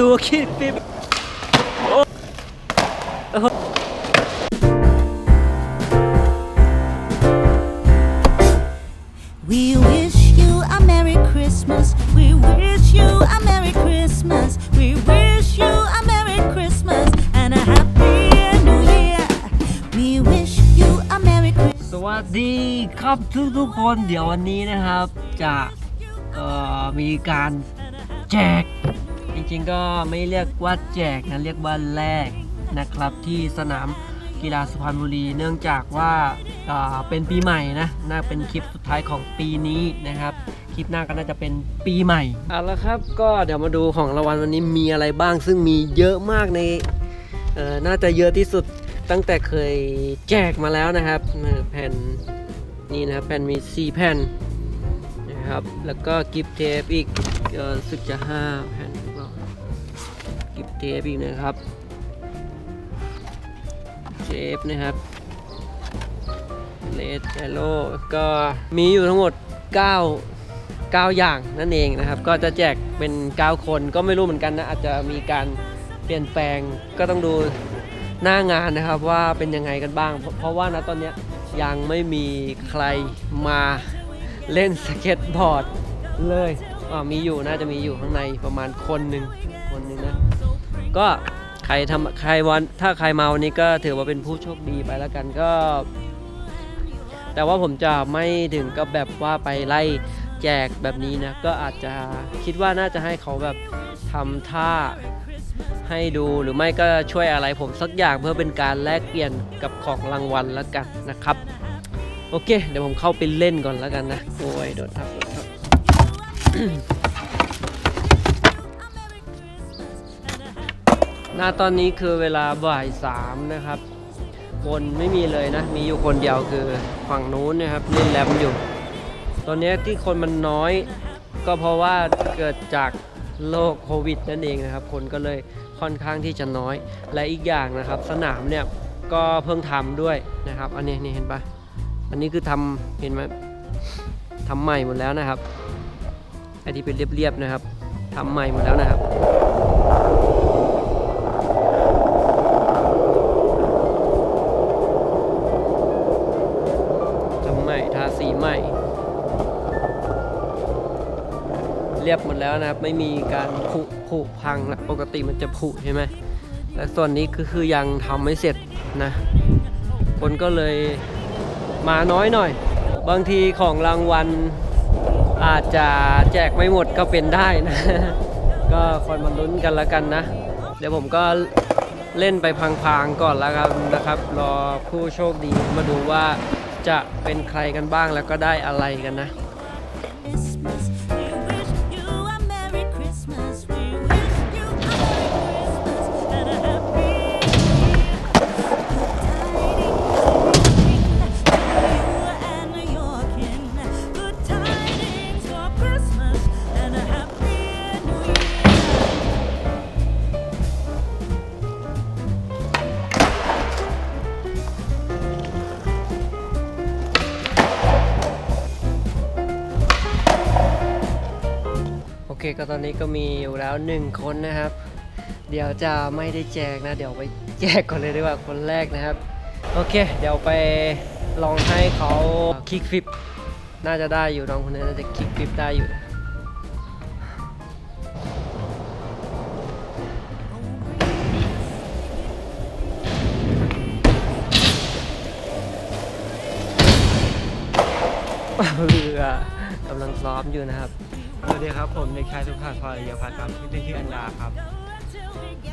ดูคิดฟิป We wish you a Merry Christmas. We wish you a Merry Christmas. We wish you a Merry Christmas and a Happy New Year. We wish you a Merry Christmas. สวัสดีครับทุกทุกๆคนเดี๋ยววันนี้นะครับ จะเอ่อมีการแจกจ ริงๆก็ไม่เรียกว่าแจกนะเรียกว่าแลกนะครับที่สนามกีฬาสุพรรณบุรี เนื่องจากว่าเอ่อเป็นปีใหม่นะน่าเป็นคลิปสุดท้ายของปีนี้นะครับ คลิปหน้าก็น่าจะเป็นปีใหม่เอาละครับก็เดี๋ยวมาดูของรางวัลวันนี้มีอะไรบ้าง ซึ่งมีเยอะมากในน่าจะเยอะที่สุดตั้งแต่เคยแจกมาแล้วนะครับแผ่นนี่นะครับแผ่นมี 4 แผ่น นะครับ แล้วก็กิฟต์เทปอีกสึกจะ5แผ่นหรือเปล่ากิฟต์เทปอีกนะครับเทปนะครับเลดแอโร่ก็มีอยู่ทั้งหมด 9 9 อย่างนั่นเองนะครับ ก็จะแจกเป็น 9 คนก็ไม่รู้เหมือนกันนะ อาจจะมีการเปลี่ยนแปลงก็ต้องดูหน้างานนะครับว่าเป็นยังไงกันบ้าง เพราะว่านะตอนนี้ยังไม่มีใครมา เล่นสเก็ตบอร์ดเลยอ่ามีอยู่น่าจะมีอยู่ข้างในประมาณคนหนึ่งคนหนึ่งนะ ก็ใครทำใครวันถ้าใครมาวันนี้ก็ถือว่าเป็นผู้โชคดีไปแล้วกันก็ แต่ว่าผมจะไม่ถึงกับแบบว่าไปไล่แจกแบบนี้นะ ก็อาจจะคิดว่าน่าจะให้เขาแบบทำท่าให้ดูหรือไม่ก็ช่วยอะไรผมสักอย่างเพื่อเป็นการแลกเปลี่ยนกับของรางวัลแล้วกันนะครับ โอเค เดี๋ยวผมเข้าไปเล่นก่อนแล้วกันนะ โอ้ย โดดทับโดดทับหน้าตอนนี้คือเวลาบ่ายสามนะครับ คนไม่มีเลยนะ มีอยู่คนเดียวคือฝั่งนู้นนะครับเล่นแรมอยู่ ตอนนี้ที่คนมันน้อย ก็เพราะว่าเกิดจากโรคโควิดนั่นเองนะครับ คนก็เลยค่อนข้างที่จะน้อย และอีกอย่างนะครับ สนามเนี่ยก็เพิ่งทำด้วยนะครับ อันนี้นี่เห็นปะ อันนี้คือทำเห็นไหมทำใหม่หมดแล้วนะครับไอที่เป็นเรียบๆนะครับทำใหม่หมดแล้วนะครับทำใหม่ทาสีใหม่ เรียบหมดแล้วนะครับ ไม่มีการผุผุพังนะปกติมันจะผุใช่ไหมแต่ส่วนนี้ก็คือยังทำไม่เสร็จนะ คนก็เลย มาน้อยหน่อย บางทีของรางวัลอาจจะแจกไม่หมดก็เป็นได้นะ ก็คอยมาลุ้นกันละกันนะ เดี๋ยวผมก็เล่นไปพังๆก่อนแล้วครับนะครับ รอผู้โชคดีมาดูว่าจะเป็นใครกันบ้างแล้วก็ได้อะไรกันนะ ก็ตอนนี้ก็มีอยู่แล้วหนึ่งคนนะครับ เดี๋ยวจะไม่ได้แจกนะ เดี๋ยวไปแจกก่อนเลยดีกว่าคนแรกนะครับ โอเค เดี๋ยวไปลองให้เขาคลิกฟิป น่าจะได้อยู่น้องคนนี้น่าจะคลิกฟิปได้อยู่นะเรือกำลังซ้อมอยู่นะครับ สวัสดีครับผมเด็กชายสุภาพพรเยียวพัฒน์ครับชื่อชื่ออันดาครับ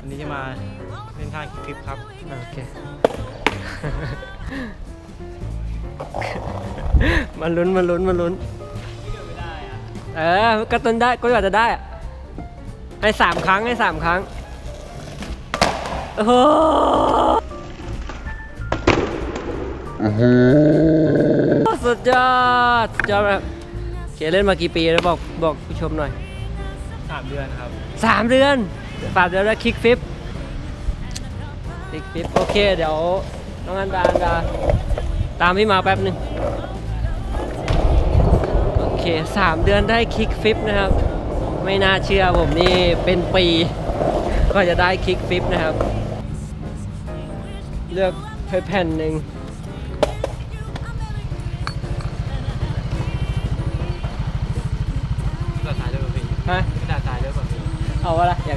วันนี้จะมาเล่นท่าคลิปครับโอเค มาลุ้นมาลุ้นมาลุ้นเออก็ต้นได้ก็อาจจะได้อะให้สามครั้งให้สามครั้งโอ้โหสุดยอดสุดยอดแบบ เคเล่นมากี่ปีแล้วบอกบอกผู้ชมหน่อย3เดือนครับ สามเดือนฝากเดือนแล้วคลิกฟิปคลิกฟิปโอเค เดี๋ยวน้องอันดาอันดาตามพี่มาแป๊บหนึ่งโอเคสามเดือนได้คลิกฟิปนะครับ ไม่น่าเชื่อผมนี่เป็นปีก็จะได้คลิกฟิปนะครับ เลือกไปแผ่นหนึ่ง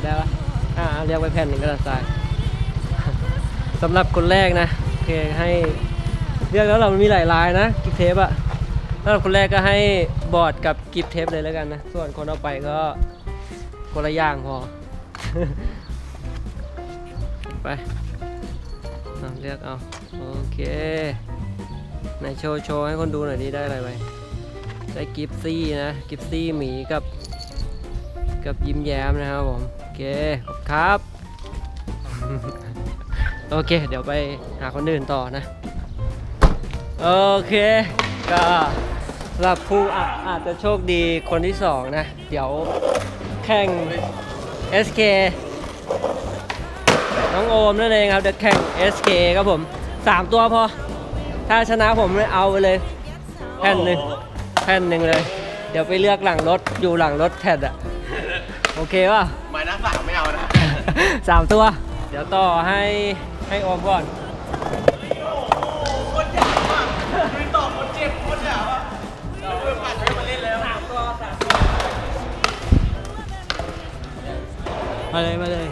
ได้ปะอ่าเรียกไปแผ่นหนึ่งกระดาษทรายสำหรับคนแรกนะโอเคให้เลือกแล้วเรามันมีหลายลายนะกิฟเทปอะสำหรับคนแรกก็ให้บอร์ดกับกิฟเทปเลยแล้วกันนะ ส่วนคนเอาไปก็คนละอย่างพอ ไปเอเลือกเอาโอเคไหนโชว์โชว์ให้คนดูหน่อยดิได้อะไรไปได้กิฟซี่นะ กิฟซี่หมีกับ กับยิ้มแย้มนะครับผม เคขอบคุณครับ โอเค เดี๋ยวไปหาคนอื่นต่อนะ โอเคก็สำหรับผู้อาอาจจะโชคดีคนที่สองนะ เดี๋ยวแข่ง SK น้องโอมนั่นเองครับเดี๋ยวแข่ง SK ครับผม 3 ตัวพอ ถ้าชนะผมเลยเอาไปเลย แผ่นหนึ่งแผ่นหนึ่งเลย เดี๋ยวไปเลือกหลังรถอยู่หลังรถแผ่นอะโอเคป่ะ สามตัว เดี๋ยวต่อให้ให้โอมก่อนคนเจ็บมากดูต่อคนเจ็บคนเจ็บอะเราเพิ่งผ่านมาเล่นแล้วสามตัวสามตัวมาเลย มาเลย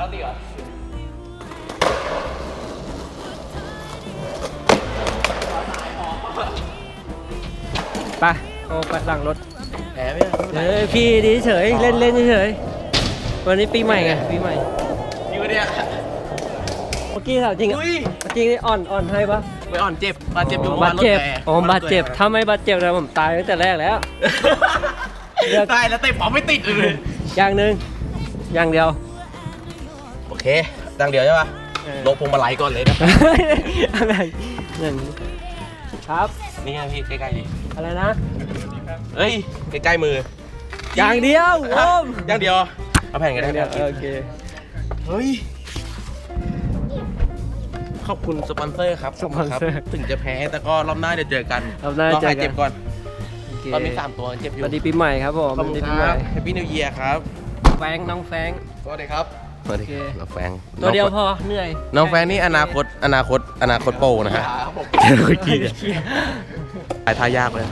แล้วตีเหรอไปโอไปหลังรถแพ้ไหมเฮ้ยพี่ดีเฉยเล่นเล่นเฉยวันนี้ปีใหม่ไงปีใหม่อยู่เนี่ยเมื่อกี้ถามจริงอะอุ้ยจริงนี่อ่อนอ่อนให้ปะไปอ่อนเจ็บบาดเจ็บอยู่บาดเจ็บมื่อวานรถแตกอ๋อบาดเจ็บถ้าไม่บาดเจ็บนะผมตายตั้งแต่แรกแล้ว เลือก ตายแล้วเตะป๋อไม่ติดเลยอย่างหนึ่งอย่างเดียว โอเคดังเดียวใช่ปะเออลบพวงมาลัยก่อนเลยนะ อะไรหนึ่งครับ นี่ไงพี่ใกล้ๆดิอะไรนะเอ้ยใกล้ๆมืออย่างเดียวโอมอย่างเดียวเอาแผ่นกันได้เดียวโอเคเฮ้ยขอบคุณสปอนเซอร์ครับสปอนเซอร์ขบคุณคบถึงจะแพ้แต่ก็รอบหน้าเดี๋ยวเจอกันรอบหน้าเจอกันหายเจ็บก่อนโอเคตอนนี้สามตัวเจ็บอสยู่วัสดีปีใหม่ครับผมขอบสคุวัณสดีคปีใหรัม่บ Happy New Year ครับแฟงน้องแฟงสวัสดีครับ สวัสดีโอเคน้องแฟงตัวเดียวพอเหนื่อยน้องแฟงนี่อนาคตอนาคตอนาคตโปรนะฮะคุยกี้เนี่ยไอ้ท่ายากเลย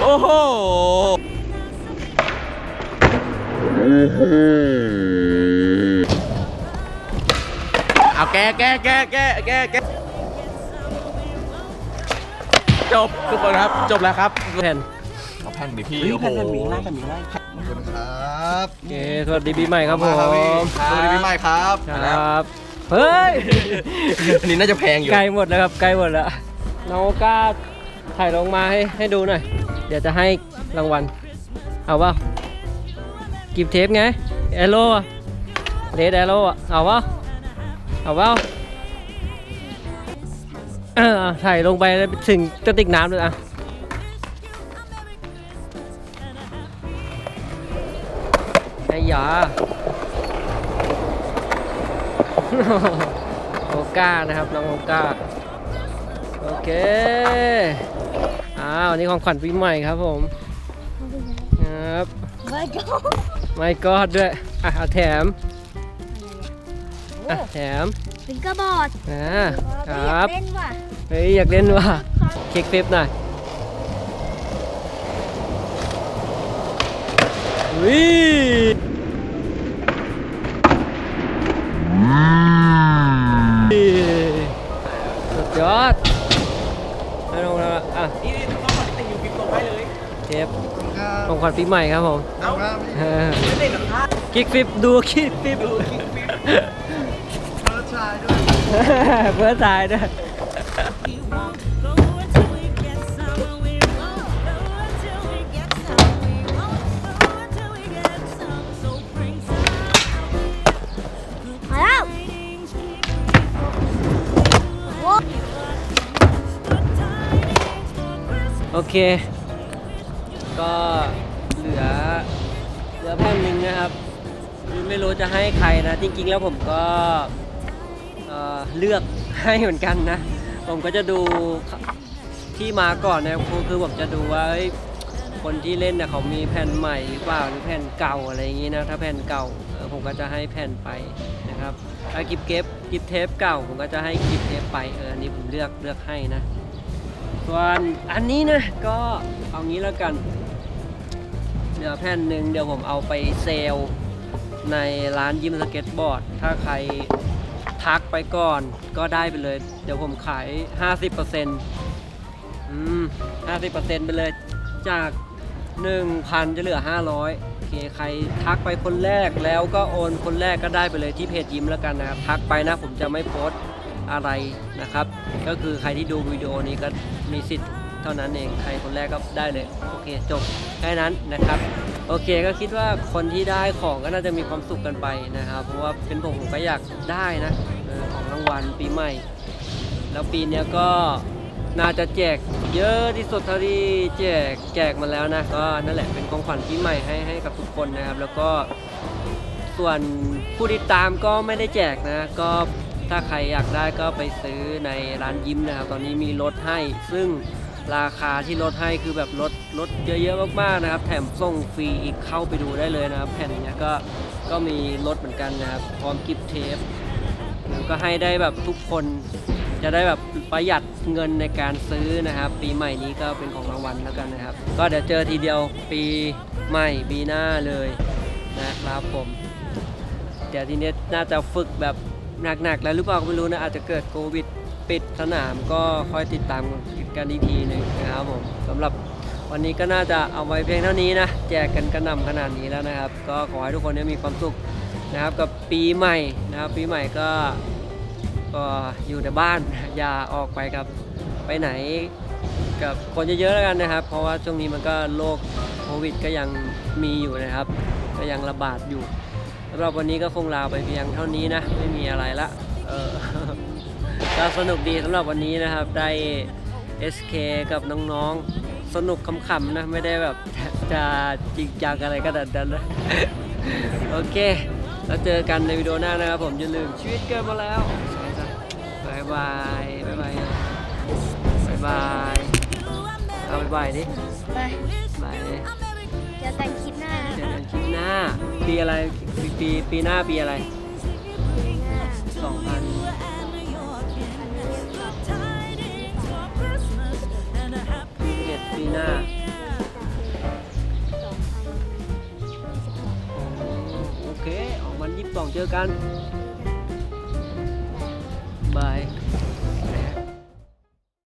โอ้โหเอาแกแกแกแกแกแกจบทุกคนครับ จบแล้วครับแผ่นเอาแผ่นดิพี่โอ้โห ขอบคุณครับโอเคสวัสดีปีใหม่ครับผมสวัสดีปีใหม่ครับครับ เฮ้ย อันนี้น่าจะแพงอยู่ใกล้หมดแล้วครับใกล้หมดแล้วน้องโอกล้าถ่ายลงมาให้ให้ดูหน่อย เดี๋ยวจะให้รางวัล เอาเปล่ากิฟเทปไงแอโร่เลดแอโร่เอาเปล่าเอาเปล่าเออเอาถ่ายลงไปแล้วถึงกระติกน้ำเลยอะ ไอ้หยาโอก้านะครับน้องโอก้าโอเคอ้าวนี่ของขวัญปีใหม่ครับผมครับไม่ก็ไม่กอดด้วยอะเอาแถมอะแถมฟิงเกอร์บอร์ดอ่าครับเล่นว่ะเฮ้ยอยากเล่นว่ะเค้กเป๊ปหน่อยวิ องขวัญปีใหม่ครับผมเอ้าเออไม่ได้หรอครับคิกฟิปดูคิกฟิปดูคิกฟิปเพื่อตายด้วย We won't go until we get some. We won't go until we get some. We won't go until we get some. So bring some. มาแล้ว tidings, keep โอ้ good tidings for Christmas. โอเค ก็ ไม่รู้จะให้ใครนะ จริงๆ แล้วผมก็เอ่อเลือกให้เหมือนกันนะ ผมก็จะดูที่มาก่อนนะครับคือผมจะดูว่าเอ้ยคนที่เล่นเนี่ยเขามีแผ่นใหม่หรือเปล่าหรือแผ่นเก่าอะไรอย่างนี้นะ ถ้าแผ่นเก่าผมก็จะให้แผ่นไปนะครับ ถ้ากิฟเก็บกิฟเทปเก่าผมก็จะให้กิฟเทปไปเอออันนี้ผมเลือกเลือกให้นะส่วนอันนี้นะก็เอางี้แล้วกันเหลือแผ่นหนึ่งเดี๋ยวผมเอาไปเซล ในร้านยิมสเก็ตบอร์ด ถ้าใครทักไปก่อนก็ได้ไปเลย เดี๋ยวผมขาย 50%อืม50%ไปเลยจาก 1,000 จะเหลือ 500โอเคใครทักไปคนแรกแล้วก็โอนคนแรกก็ได้ไปเลยที่เพจยิ้มแล้วกันนะครับ ทักไปนะผมจะไม่โพสต์อะไรนะครับ ก็คือใครที่ดูวิดีโอนี้ก็มีสิทธิ์เท่านั้นเอง ใครคนแรกก็ได้เลย โอเคจบแค่นั้นนะครับ โอเคก็คิดว่าคนที่ได้ของก็น่าจะมีความสุขกันไปนะครับเพราะว่าเป็นผมผมก็อยากได้นะของรางวัลปีใหม่ แล้วปีนี้ก็น่าจะแจกเยอะที่สุดเท่าที่แจกแจกมาแล้วนะก็นั่นแหละเป็นของขวัญปีใหม่ให้ให้กับทุกคนนะครับ แล้วก็ส่วนผู้ติดตามก็ไม่ได้แจกนะ ก็ถ้าใครอยากได้ก็ไปซื้อในร้านยิ้มนะครับ ตอนนี้มีลดให้ซึ่ง ราคาที่ลดให้คือแบบลดลดเยอะๆมากๆนะครับ แถมส่งฟรีอีกเข้าไปดูได้เลยนะครับ แผ่นเนี้ยก็ก็มีลดเหมือนกันนะครับ พร้อมกิฟต์เทปแล้วก็ให้ได้แบบทุกคนจะได้แบบประหยัดเงินในการซื้อนะครับ ปีใหม่นี้ก็เป็นของรางวัลแล้วกันนะครับ ก็เดี๋ยวเจอทีเดียวปีใหม่ปีหน้าเลยนะครับผม เดี๋ยวทีนี้น่าจะฝึกแบบหนักๆแล้วหรือเปล่าไม่รู้นะอาจจะเกิดโควิด ปิดสนามก็ค่อยติดตามกันอีกทีหนึ่งนะครับผมสำหรับวันนี้ก็น่าจะเอาไว้เพียงเท่านี้นะ แจกกันกระหน่ำขนาดนี้แล้วนะครับ ก็ขอให้ทุกคนเนี่ยมีความสุขนะครับกับปีใหม่นะครับปีใหม่ก็ก็อยู่ในบ้านอย่าออกไปกับไปไหนกับคนเยอะๆแล้วกันนะครับ เพราะว่าช่วงนี้มันก็โรคโควิดก็ยังมีอยู่นะครับ ก็ยังระบาดอยู่สำหรับวันนี้ก็คงลาไปเพียงเท่านี้นะ ไม่มีอะไรละเออ ก็สนุกดีสำหรับวันนี้นะครับ ได้ SK กับน้องๆ สนุกขำๆนะ ไม่ได้แบบจะจริงจังอะไรขนาดนั้นนะโอเค แล้วเจอกันในวิดีโอหน้านะครับผม อย่าลืมชีวิตเกินมาแล้วบายบายบายบายบายบายเอาบายบายดิไปบายดิเดี๋ยวแต่งคลิปหน้าเจอกันคลิปหน้า ปีอะไร ปีปีปีหน้าปีอะไรสองพัน หน้า โอเค ออกวันยี่สิบสองเจอกัน บาย